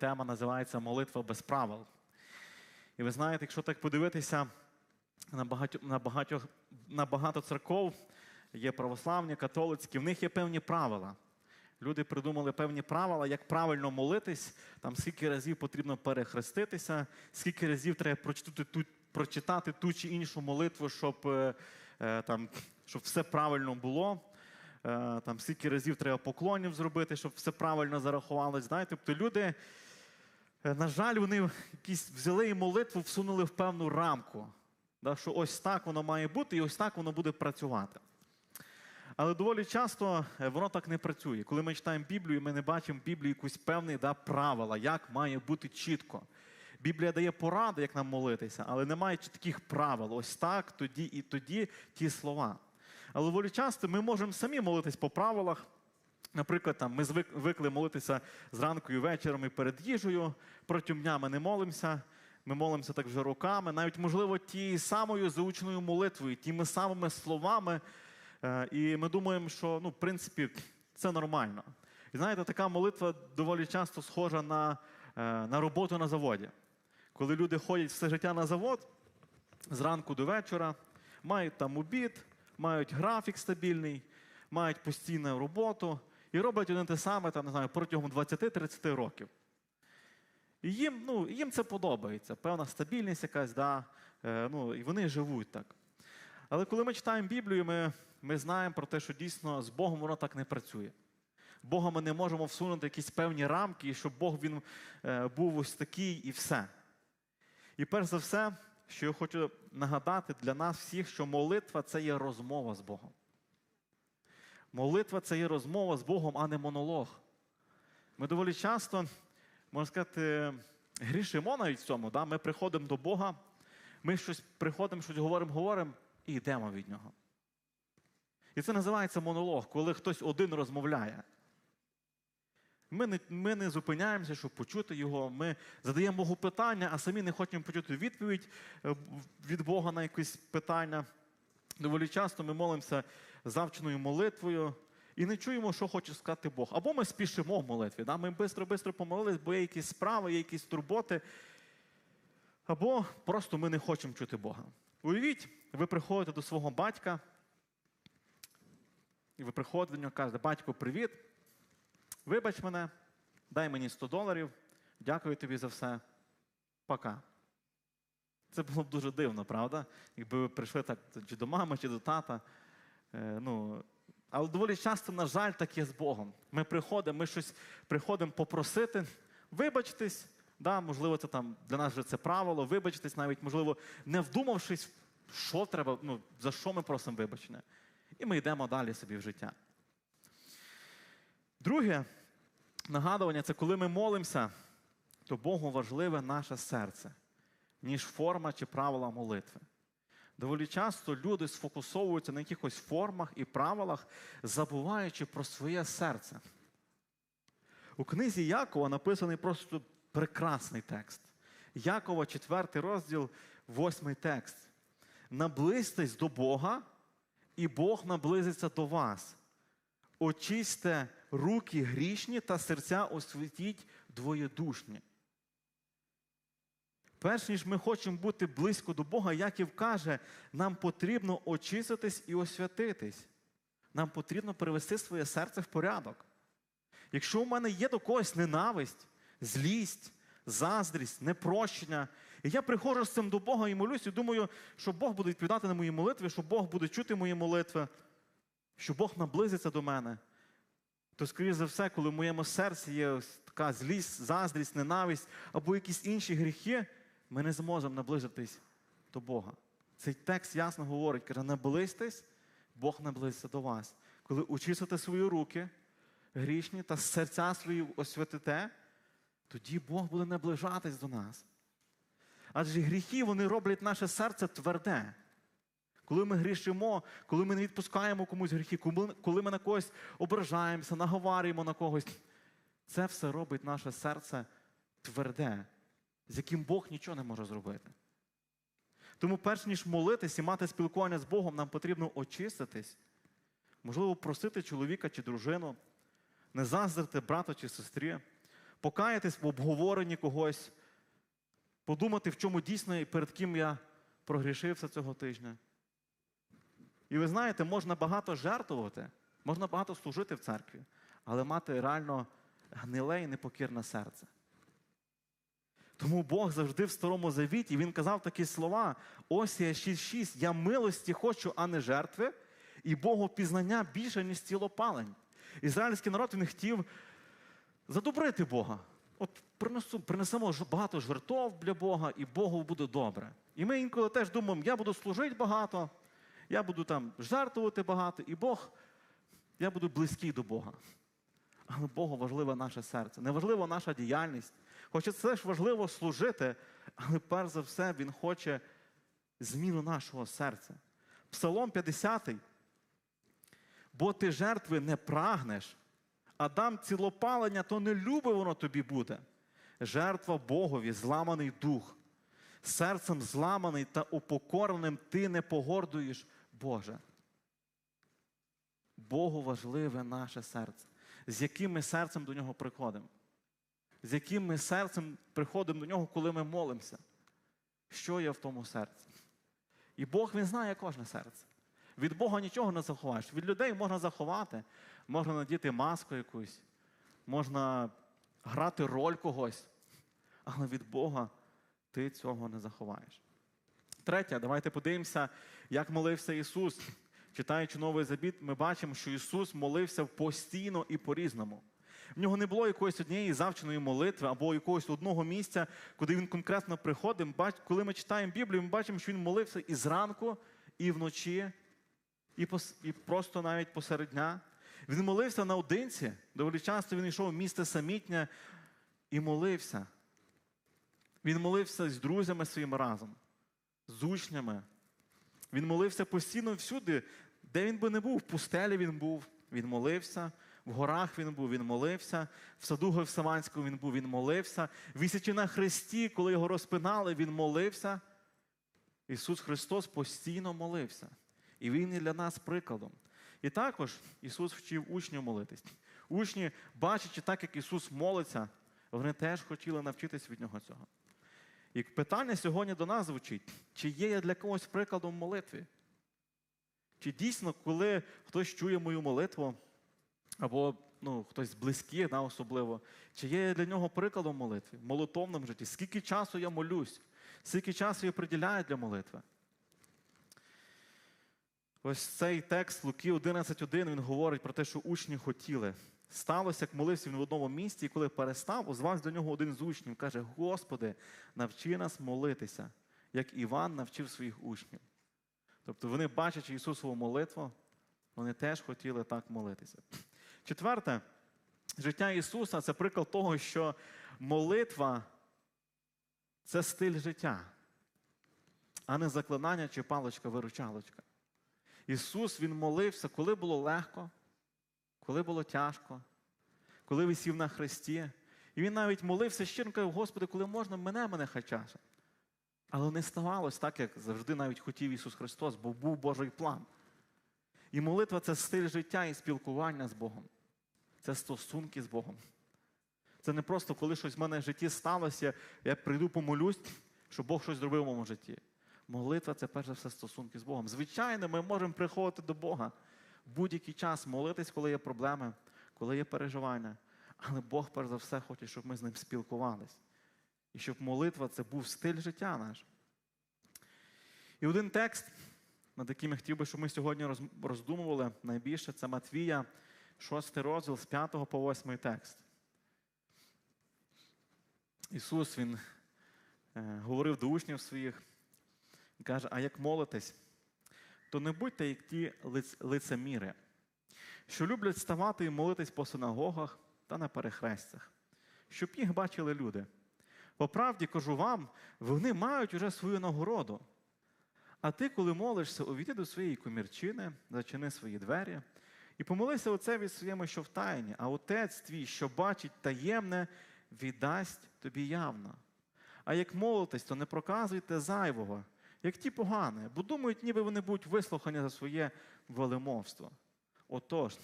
Тема називається Молитва без правил. І ви знаєте, якщо так подивитися на багато, на багатьох, на багато церков, є православні, католицькі, в них є певні правила. Люди придумали певні правила, як правильно молитись, там скільки разів потрібно перехреститися, скільки разів треба прочитати ту, прочитати ту чи іншу молитву, щоб, е, е, там, щоб все правильно було. Е, там, скільки разів треба поклонів зробити, щоб все правильно зарахувалось. Знаєте, тобто люди, на жаль, вони якісь взяли і молитву, всунули в певну рамку. Да, що ось так воно має бути, і ось так воно буде працювати. Але доволі часто е, воно так не працює. Коли ми читаємо Біблію, ми не бачимо в Біблії якусь певні да, правила, як має бути чітко. Біблія дає поради, як нам молитися, але немає чітких правил. Ось так, тоді і тоді ті слова. Але доволі часто ми можемо самі молитись по правилах. Наприклад, там, ми звикли молитися зранку і вечором і перед їжею, протягом дня ми не молимося. Ми молимося так вже роками, навіть, можливо, тією самою заученою молитвою, тими самими словами. Е, І ми думаємо, що ну, в принципі це нормально. І знаєте, така молитва доволі часто схожа на, е, на роботу на заводі. Коли люди ходять все життя на завод, зранку до вечора, мають там обід, мають графік стабільний, мають постійну роботу і роблять одне те саме там, не знаю, протягом 20-30 років. І їм, ну, їм це подобається, певна стабільність якась, да, е, ну, і вони живуть так. Але коли ми читаємо Біблію, ми, ми знаємо про те, що дійсно з Богом воно так не працює. Бога ми не можемо всунути якісь певні рамки, щоб Бог він е, був ось такий і все. І перш за все, що я хочу нагадати для нас всіх, що молитва це є розмова з Богом. Молитва це є розмова з Богом, а не монолог. Ми доволі часто, можна сказати, грішимо навіть в цьому. Да? Ми приходимо до Бога, ми щось приходимо, щось говоримо, говоримо і йдемо від Нього. І це називається монолог, коли хтось один розмовляє. Ми не, ми не зупиняємося, щоб почути його. Ми задаємо Богу питання, а самі не хочемо почути відповідь е, від Бога на якесь питання. Доволі часто ми молимося завченою молитвою і не чуємо, що хоче сказати Бог. Або ми спішимо в молитві. Да? Ми швидко-швидко помолились, бо є якісь справи, є якісь турботи. Або просто ми не хочемо чути Бога. Уявіть, ви приходите до свого батька, і ви приходите до нього кажете, батько, привіт. Вибач мене, дай мені 100 доларів, дякую тобі за все. Пока. Це було б дуже дивно, правда? Якби ви прийшли так чи до мами, чи до тата. Е, ну, але доволі часто, на жаль, так є з Богом. Ми приходимо, ми щось приходимо попросити, вибачтесь, да, можливо, це там для нас вже це правило, вибачтесь, навіть, можливо, не вдумавшись, що треба, ну, за що ми просимо вибачення. І ми йдемо далі собі в життя. Друге нагадування це коли ми молимося, то Богу важливе наше серце, ніж форма чи правила молитви. Доволі часто люди сфокусовуються на якихось формах і правилах, забуваючи про своє серце. У книзі Якова написаний просто прекрасний текст. Якова, 4 розділ, 8 текст. Наблизьтесь до Бога, і Бог наблизиться до вас. Очисьте руки грішні та серця освітіть двоєдушні. Перш ніж ми хочемо бути близько до Бога, Яків каже, нам потрібно очиститись і освятитись. Нам потрібно привести своє серце в порядок. Якщо у мене є до когось ненависть, злість, заздрість, непрощення, і я приходжу з цим до Бога і молюсь, і думаю, що Бог буде відповідати на мої молитви, що Бог буде чути мої молитви, що Бог наблизиться до мене, то, скоріше за все, коли в моєму серці є така злість, заздрість, ненависть або якісь інші гріхи, ми не зможемо наблизитись до Бога. Цей текст ясно говорить, каже, наблизьтесь, Бог наблизиться до вас. Коли очистите свої руки, грішні та серця свої освятите, тоді Бог буде наближатись до нас. Адже гріхи вони роблять наше серце тверде. Коли ми грішимо, коли ми не відпускаємо комусь гріхи, коли ми на когось ображаємося, наговарюємо на когось, це все робить наше серце тверде, з яким Бог нічого не може зробити. Тому, перш ніж молитись і мати спілкування з Богом, нам потрібно очиститись, можливо, просити чоловіка чи дружину, не заздрити брату чи сестрі, покаятись в обговоренні когось, подумати, в чому дійсно і перед ким я прогрішився цього тижня. І ви знаєте, можна багато жертвувати, можна багато служити в церкві, але мати реально гниле і непокірне серце. Тому Бог завжди в Старому Завіті, Він казав такі слова: Осія 6.6, я милості хочу, а не жертви, і Богу пізнання більше, ніж цілопалень. Ізраїльський народ він хотів задобрити Бога. От принесу, принесемо багато жертв для Бога, і Богу буде добре. І ми інколи теж думаємо, я буду служити багато, я буду там жертвувати багато, і Бог, я буду близький до Бога. Але Богу важливе наше серце, не важлива наша діяльність. Хоча це ж важливо служити, але перш за все Він хоче зміну нашого серця. Псалом 50. Бо ти жертви не прагнеш, а дам цілопалення, то не любе воно тобі буде. Жертва Богові, зламаний дух, серцем зламаний та упокореним ти не погордуєш, Боже. Богу важливе наше серце. З яким ми серцем до нього приходимо? З яким ми серцем приходимо до нього, коли ми молимося? Що є в тому серці? І Бог він знає кожне серце. Від Бога нічого не заховаєш. Від людей можна заховати, можна надіти маску якусь, можна грати роль когось, але від Бога ти цього не заховаєш. Третє, давайте подивимося, як молився Ісус. Читаючи Новий Забіт, ми бачимо, що Ісус молився постійно і по-різному. В нього не було якоїсь однієї завченої молитви або якогось одного місця, куди він конкретно приходив. Коли ми читаємо Біблію, ми бачимо, що він молився і зранку, і вночі, і, просто навіть посеред дня. Він молився наодинці. Доволі часто він йшов в місце самітнє і молився. Він молився з друзями своїми разом, з учнями. Він молився постійно всюди, де він би не був. В пустелі він був, він молився, в горах він був, він молився, в саду Гевсиманському він був, він молився. Висячи на хресті, коли його розпинали, він молився. Ісус Христос постійно молився. І Він є для нас прикладом. І також Ісус вчив учнів молитись. Учні, бачачи так, як Ісус молиться, вони теж хотіли навчитись від Нього цього. І питання сьогодні до нас звучить: чи є я для когось прикладом в молитві? Чи дійсно, коли хтось чує мою молитву, або ну, хтось з близьких, да, особливо, чи є для нього прикладом в молитовному житті? Скільки часу я молюсь? Скільки часу я приділяю для молитви? Ось цей текст Луки 11.1 він говорить про те, що учні хотіли. Сталося, як молився він в одному місці, і коли перестав, озвався до нього один з учнів, каже: Господи, навчи нас молитися, як Іван навчив своїх учнів. Тобто вони, бачачи Ісусову молитву, вони теж хотіли так молитися. Четверте, життя Ісуса це приклад того, що молитва це стиль життя, а не заклинання чи паличка-виручалочка. Ісус Він молився, коли було легко, коли було тяжко, коли висів на хресті. І він навіть молився щиро, каже, Господи, коли можна, мене мене хай часом. Але не ставалось так, як завжди навіть хотів Ісус Христос, бо був Божий план. І молитва це стиль життя і спілкування з Богом. Це стосунки з Богом. Це не просто, коли щось в мене в житті сталося, я прийду помолюсь, щоб Бог щось зробив в моєму житті. Молитва це перш за все стосунки з Богом. Звичайно, ми можемо приходити до Бога в будь-який час, молитись, коли є проблеми, коли є переживання. Але Бог, перш за все, хоче, щоб ми з ним спілкувались. І щоб молитва це був стиль життя наш. І один текст, над яким я хотів би, щоб ми сьогодні роздумували найбільше, це Матвія, 6 розділ з 5 по 8 текст. Ісус Він е, говорив до учнів своїх, він каже, а як молитесь, то не будьте як ті лиц- лицеміри, що люблять ставати і молитись по синагогах та на перехрестях, щоб їх бачили люди. По правді кажу вам, вони мають уже свою нагороду. А ти, коли молишся, увійди до своєї комірчини, зачини свої двері і помолися отцеві своєму, що в тайні, а отець твій, що бачить таємне, віддасть тобі явно. А як молитесь, то не проказуйте зайвого, як ті погані, бо думають, ніби вони будуть вислухані за своє велемовство. Отож,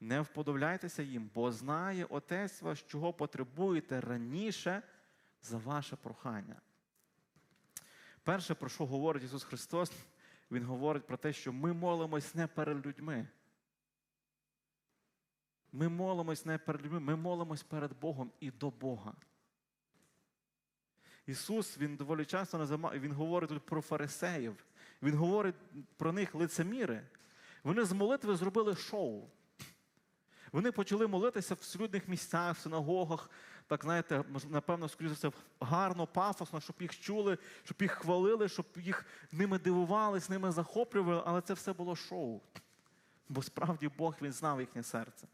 не вподобляйтеся їм, бо знає Отець вас, чого потребуєте раніше за ваше прохання. Перше, про що говорить Ісус Христос, Він говорить про те, що ми молимось не перед людьми. Ми молимось не перед людьми, ми молимось перед Богом і до Бога. Ісус Він доволі часто називає, Він говорить тут про фарисеїв, Він говорить про них лицеміри. Вони з молитви зробили шоу. Вони почали молитися в людних місцях, в синагогах, так знаєте, напевно, скоріше все, гарно, пафосно, щоб їх чули, щоб їх хвалили, щоб їх ними дивувались, ними захоплювали, але це все було шоу. Бо справді Бог він знав їхнє серце.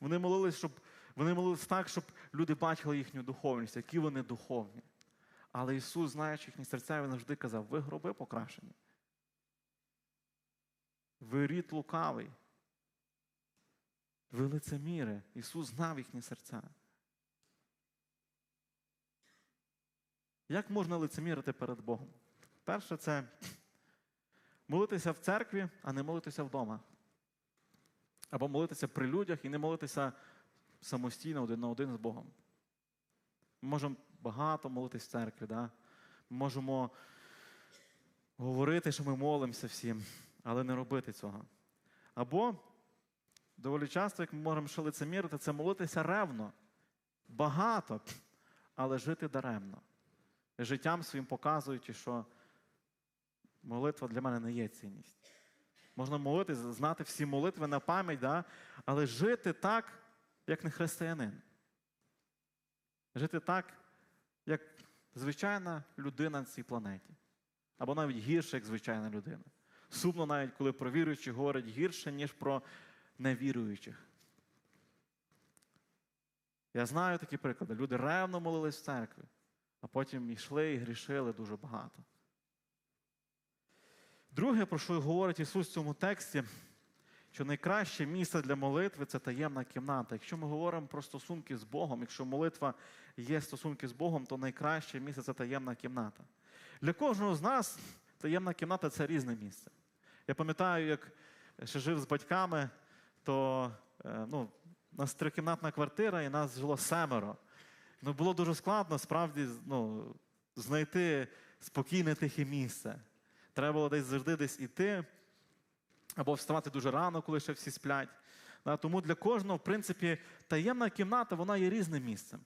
Вони молились, щоб вони молились так, щоб люди бачили їхню духовність, які вони духовні. Але Ісус, знаючи їхні серця, він завжди казав: ви гроби покрашені. Ви рід лукавий. Ви лицеміри. Ісус знав їхні серця. Як можна лицемірити перед Богом? Перше, це молитися в церкві, а не молитися вдома. Або молитися при людях і не молитися самостійно один на один з Богом. Ми можемо багато молитись в церкві, да? ми можемо говорити, що ми молимося всім, але не робити цього. Або доволі часто, як ми можемо ще лицемірити, це молитися ревно, багато, але жити даремно. Життям своїм показуючи, що молитва для мене не є цінність. Можна молитись, знати всі молитви на пам'ять, да? але жити так, як не християнин. Жити так, як звичайна людина на цій планеті. Або навіть гірше, як звичайна людина. Сумно навіть, коли про віруючих говорять гірше, ніж про невіруючих. Я знаю такі приклади. Люди ревно молились в церкві, а потім йшли і грішили дуже багато. Друге, про що говорить Ісус в цьому тексті, що найкраще місце для молитви це таємна кімната. Якщо ми говоримо про стосунки з Богом, якщо молитва є стосунки з Богом, то найкраще місце це таємна кімната. Для кожного з нас таємна кімната це різне місце. Я пам'ятаю, як ще жив з батьками, то е, ну, у нас трикімнатна квартира, і нас жило семеро. Ну, було дуже складно справді ну, знайти спокійне тихе місце. Треба було десь завжди десь іти, або вставати дуже рано, коли ще всі сплять. Тому для кожного, в принципі, таємна кімната вона є різним місцем.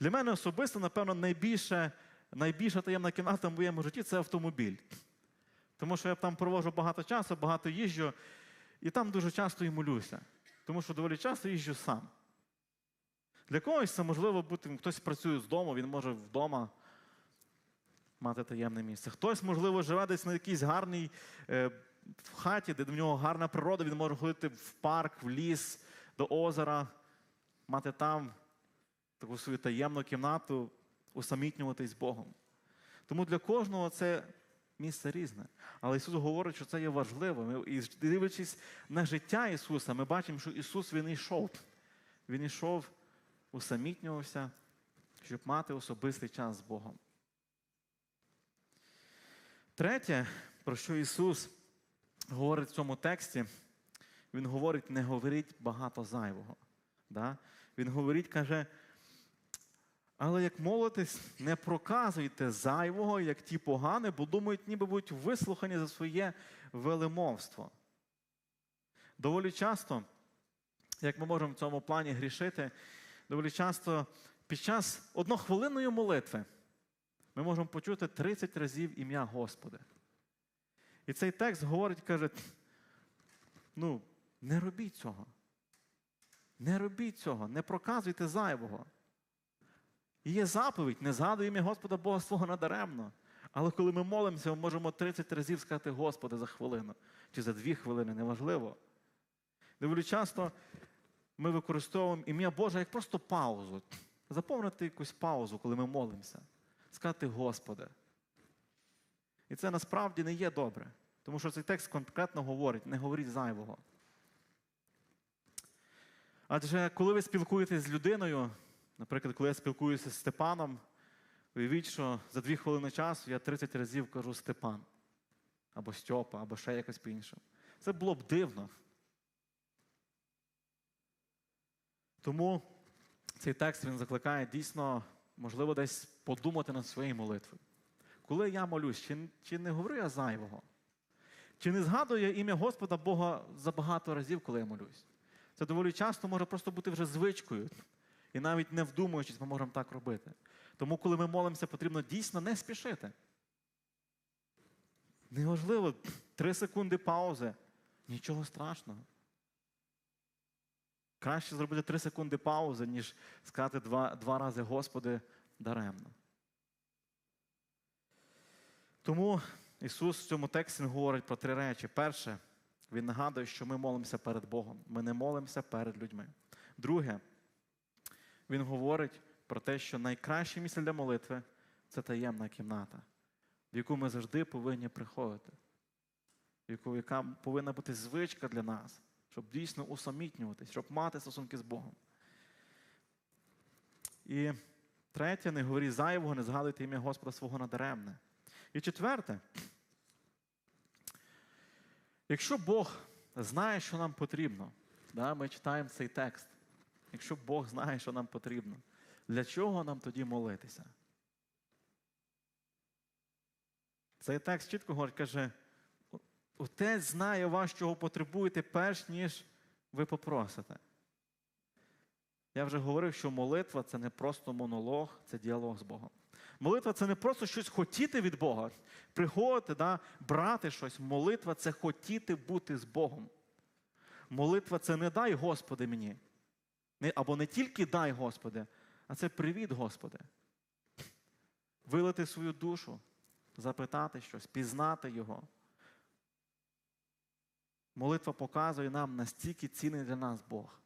Для мене особисто, напевно, найбільше, найбільша таємна кімната в моєму житті це автомобіль. Тому що я там провожу багато часу, багато їжджу, і там дуже часто і молюся. Тому що доволі часто їжджу сам. Для когось це можливо бути, хтось працює з дому, він може вдома мати таємне місце. Хтось, можливо, живе десь на якійсь гарній е, в хаті, де в нього гарна природа, він може ходити в парк, в ліс, до озера, мати там таку свою таємну кімнату, усамітнюватись з Богом. Тому для кожного це місце різне. Але Ісус говорить, що це є важливо. І дивлячись на життя Ісуса, ми бачимо, що Ісус Він йшов. Він йшов, усамітнювався, щоб мати особистий час з Богом. Третє, про що Ісус говорить в цьому тексті, Він говорить, не говоріть багато зайвого. Да? Він говорить, каже, але як молитесь, не проказуйте зайвого, як ті погані, бо думають, ніби будуть вислухані за своє велемовство. Доволі часто, як ми можемо в цьому плані грішити, доволі часто під час однохвилинної молитви ми можемо почути 30 разів ім'я Господа. І цей текст говорить, каже, ну, не робіть цього. Не робіть цього, не проказуйте зайвого. І є заповідь, не згадуй ім'я Господа Бога свого надаремно. Але коли ми молимося, ми можемо 30 разів сказати Господи за хвилину чи за дві хвилини, неважливо. Доволі часто ми використовуємо ім'я Боже як просто паузу. Заповнити якусь паузу, коли ми молимося. Сказати Господи. І це насправді не є добре. Тому що цей текст конкретно говорить, не говоріть зайвого. Адже коли ви спілкуєтесь з людиною, наприклад, коли я спілкуюся з Степаном, уявіть, що за дві хвилини часу я 30 разів кажу Степан, або Стьопа, або ще якось по-іншому. Це було б дивно. Тому цей текст він закликає дійсно, можливо, десь подумати над своєю молитвою. Коли я молюсь, чи, чи не говорю я зайвого? Чи не згадую ім'я Господа Бога за багато разів, коли я молюсь? Це доволі часто може просто бути вже звичкою. І навіть не вдумуючись, ми можемо так робити. Тому, коли ми молимося, потрібно дійсно не спішити. Неважливо, три секунди паузи. Нічого страшного. Краще зробити три секунди паузи, ніж сказати два, два рази Господи даремно. Тому Ісус в цьому тексті говорить про три речі. Перше, Він нагадує, що ми молимося перед Богом. Ми не молимося перед людьми. Друге, Він говорить про те, що найкраще місце для молитви це таємна кімната, в яку ми завжди повинні приходити, в яку, яка повинна бути звичка для нас, щоб дійсно усамітнюватись, щоб мати стосунки з Богом. І третє, не говоріть зайвого, не згадуйте ім'я Господа свого надаремне. І четверте, якщо Бог знає, що нам потрібно, да, ми читаємо цей текст. Якщо Бог знає, що нам потрібно, для чого нам тоді молитися? Цей текст чітко говорить, каже, Отець знає вас, чого потребуєте, перш ніж ви попросите. Я вже говорив, що молитва це не просто монолог, це діалог з Богом. Молитва це не просто щось хотіти від Бога, приходити, да, брати щось. Молитва це хотіти бути з Богом. Молитва це не дай Господи мені. Або не тільки дай Господи, а це привіт, Господи. Вилити свою душу, запитати щось, пізнати Його. Молитва показує нам, настільки цінний для нас Бог.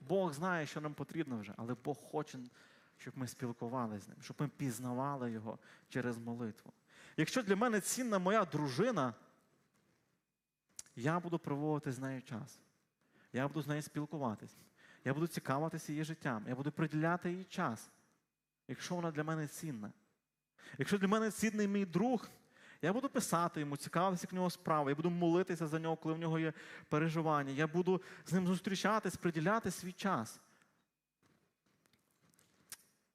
Бог знає, що нам потрібно вже, але Бог хоче, щоб ми спілкувалися з ним, щоб ми пізнавали Його через молитву. Якщо для мене цінна моя дружина, я буду проводити з нею час. Я буду з нею спілкуватись. Я буду цікавитися її життям. Я буду приділяти їй час, якщо вона для мене цінна. Якщо для мене цінний мій друг, я буду писати йому, цікавитися в нього справи, я буду молитися за нього, коли в нього є переживання. Я буду з ним зустрічатись, приділяти свій час.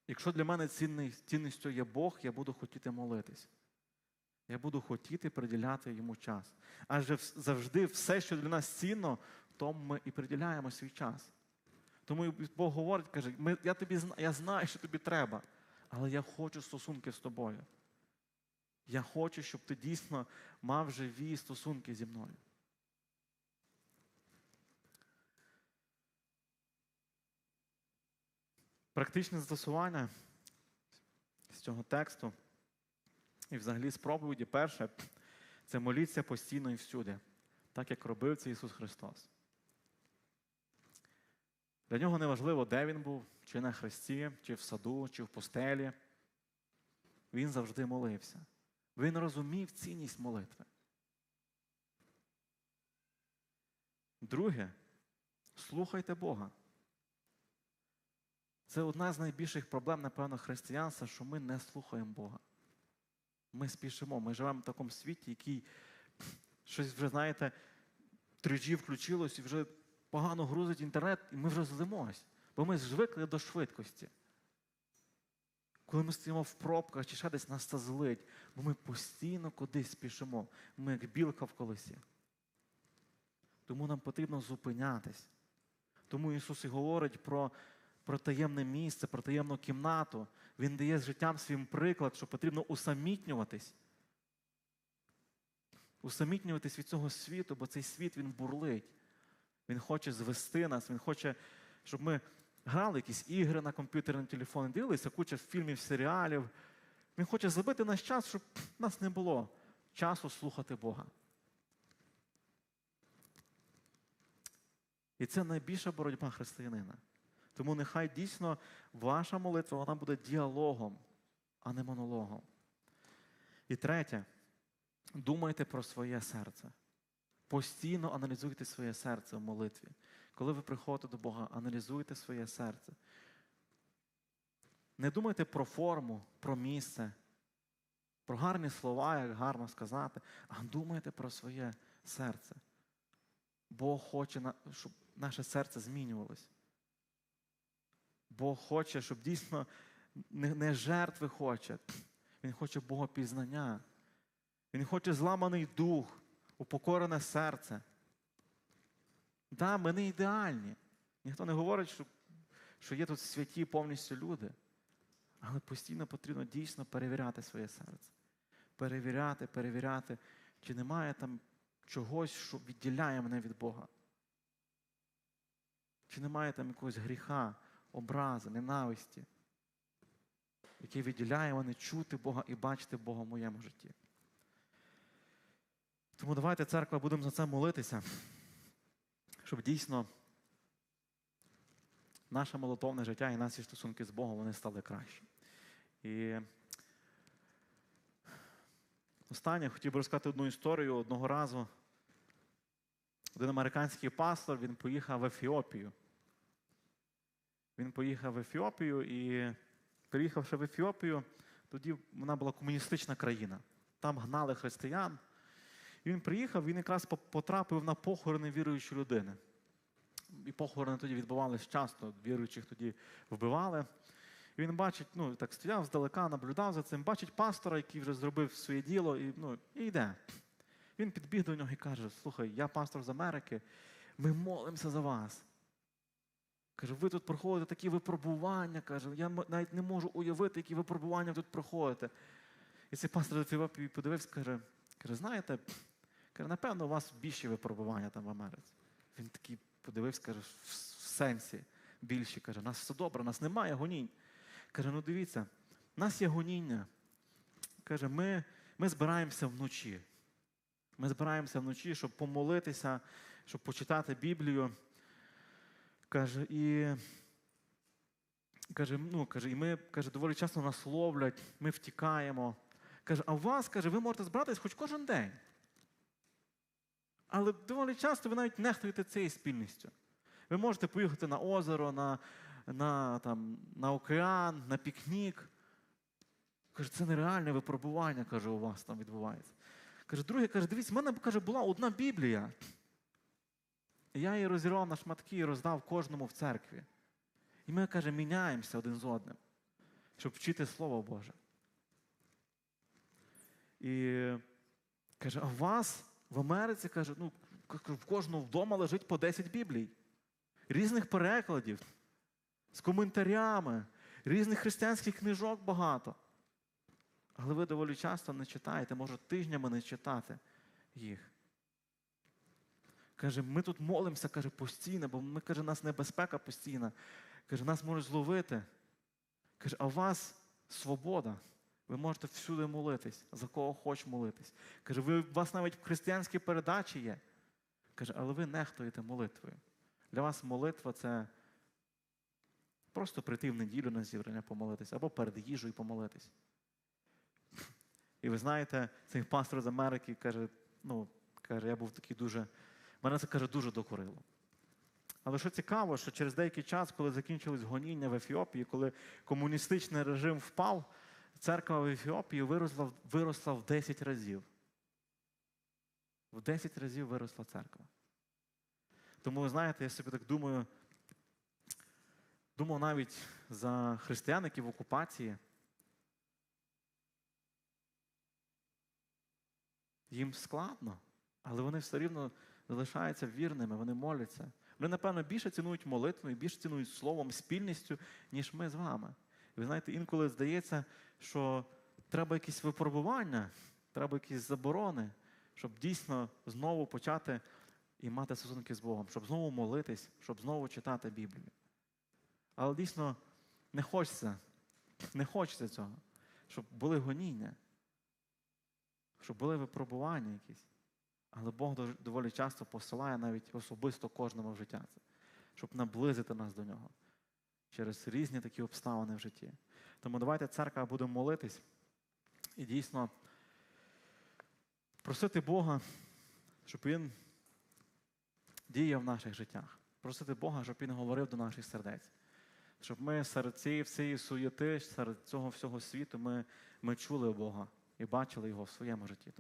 Якщо для мене цінністю є Бог, я буду хотіти молитись. Я буду хотіти приділяти йому час. Адже завжди все, що для нас цінно, тому ми і приділяємо свій час. Тому Бог говорить, каже, я, тобі, я знаю, що тобі треба, але я хочу стосунки з тобою. Я хочу, щоб ти дійсно мав живі стосунки зі мною. Практичне застосування з цього тексту і взагалі з проповіді перше це моліться постійно і всюди, так як робив це Ісус Христос. Для нього не важливо, де він був, чи на хресті, чи в саду, чи в пустелі. Він завжди молився. Він розумів цінність молитви. Друге, слухайте Бога. Це одна з найбільших проблем, напевно, християнства, що ми не слухаємо Бога. Ми спішимо, ми живемо в такому світі, який щось вже, знаєте, 3G включилось і вже погано грузить інтернет, і ми вже злимось, бо ми звикли до швидкості. Коли ми стоїмо в пробках чи ще десь нас це злить, бо ми постійно кудись спішимо. Ми як білка в колесі. Тому нам потрібно зупинятись. Тому Ісус і говорить про, про таємне місце, про таємну кімнату. Він дає з життям своїм приклад, що потрібно усамітнюватись. Усамітнюватись від цього світу, бо цей світ він бурлить. Він хоче звести нас, він хоче, щоб ми грали якісь ігри на комп'ютер, на дивилися куча фільмів, серіалів. Він хоче забити наш час, щоб нас не було часу слухати Бога. І це найбільша боротьба християнина. Тому нехай дійсно ваша молитва вона буде діалогом, а не монологом. І третє, думайте про своє серце. Постійно аналізуйте своє серце в молитві. Коли ви приходите до Бога, аналізуйте своє серце. Не думайте про форму, про місце, про гарні слова, як гарно сказати, а думайте про своє серце. Бог хоче, щоб наше серце змінювалось. Бог хоче, щоб дійсно не, жертви хоче. Він хоче Богопізнання. Він хоче зламаний дух, упокорене серце. Да, ми не ідеальні. Ніхто не говорить, що, що є тут святі повністю люди. Але постійно потрібно дійсно перевіряти своє серце. Перевіряти, перевіряти, чи немає там чогось, що відділяє мене від Бога. Чи немає там якогось гріха, образи, ненависті, який відділяє мене чути Бога і бачити Бога в моєму житті. Тому давайте, церква, будемо за це молитися, щоб дійсно наше молитовне життя і наші стосунки з Богом вони стали кращі. І останнє хотів би розказати одну історію. Одного разу один американський пастор він поїхав в Ефіопію. Він поїхав в Ефіопію і, приїхавши в Ефіопію, тоді вона була комуністична країна. Там гнали християн. І він приїхав, він якраз потрапив на похорони віруючої людини. І похорони тоді відбувалися часто, віруючих тоді вбивали. І він бачить, ну так стояв здалека, наблюдав за цим, бачить пастора, який вже зробив своє діло, і, ну, і йде. Він підбіг до нього і каже: Слухай, я пастор з Америки, ми молимося за вас. Каже, ви тут проходите такі випробування. Каже, я навіть не можу уявити, які випробування ви тут проходите. І цей пастор подивився, каже, каже, знаєте, каже, напевно, у вас більші випробування там в Америці. Він такий подивився, каже, в, сенсі більші. Каже, нас все добре, нас немає гонінь. Каже, ну дивіться, у нас є гоніння. Каже, ми, ми збираємося вночі. Ми збираємося вночі, щоб помолитися, щоб почитати Біблію. Каже, і каже, ну, каже, і ми каже, доволі часто нас ловлять, ми втікаємо. Каже, а у вас, каже, ви можете збиратись хоч кожен день. Але доволі часто ви навіть нехтуєте цією спільністю. Ви можете поїхати на озеро, на, на, там, на океан, на пікнік. Каже, це нереальне випробування, каже, у вас там відбувається. Каже, друге, каже, дивіться, в мене каже, була одна Біблія. Я її розірвав на шматки і роздав кожному в церкві. І ми, каже, міняємося один з одним, щоб вчити Слово Боже. І каже, а вас в Америці, каже, ну, в кожного вдома лежить по 10 Біблій, різних перекладів, з коментарями, різних християнських книжок багато. Але ви доволі часто не читаєте, може тижнями не читати їх. Каже, ми тут молимося, каже, постійно, бо ми, каже, нас небезпека постійна. Каже, нас можуть зловити. Каже, а у вас свобода. Ви можете всюди молитись, за кого хоч молитись. Каже, ви, у вас навіть християнські передачі є. Каже, але ви нехтуєте молитвою. Для вас молитва це просто прийти в неділю на зібрання помолитись, або перед їжею помолитись. І ви знаєте, цей пастор з Америки каже, ну, каже, я був такий дуже. Мене це каже дуже докорило. Але що цікаво, що через деякий час, коли закінчились гоніння в Ефіопії, коли комуністичний режим впав, церква в Ефіопії виросла, виросла в 10 разів. В 10 разів виросла церква. Тому, ви знаєте, я собі так думаю, думав навіть за християн, які в окупації. Їм складно, але вони все рівно залишаються вірними, вони моляться. Вони, напевно, більше цінують молитву і більше цінують словом, спільністю, ніж ми з вами. І ви знаєте, інколи здається, що треба якісь випробування, треба якісь заборони, щоб дійсно знову почати і мати стосунки з Богом, щоб знову молитись, щоб знову читати Біблію. Але дійсно не хочеться, не хочеться цього, щоб були гоніння, щоб були випробування якісь. Але Бог доволі часто посилає навіть особисто кожному в життя щоб наблизити нас до нього через різні такі обставини в житті. Тому давайте церква будемо молитись і дійсно просити Бога, щоб Він діяв в наших життях. Просити Бога, щоб Він говорив до наших сердець. Щоб ми серед цієї всієї суєти, серед цього всього світу, ми, ми чули Бога і бачили його в своєму житті.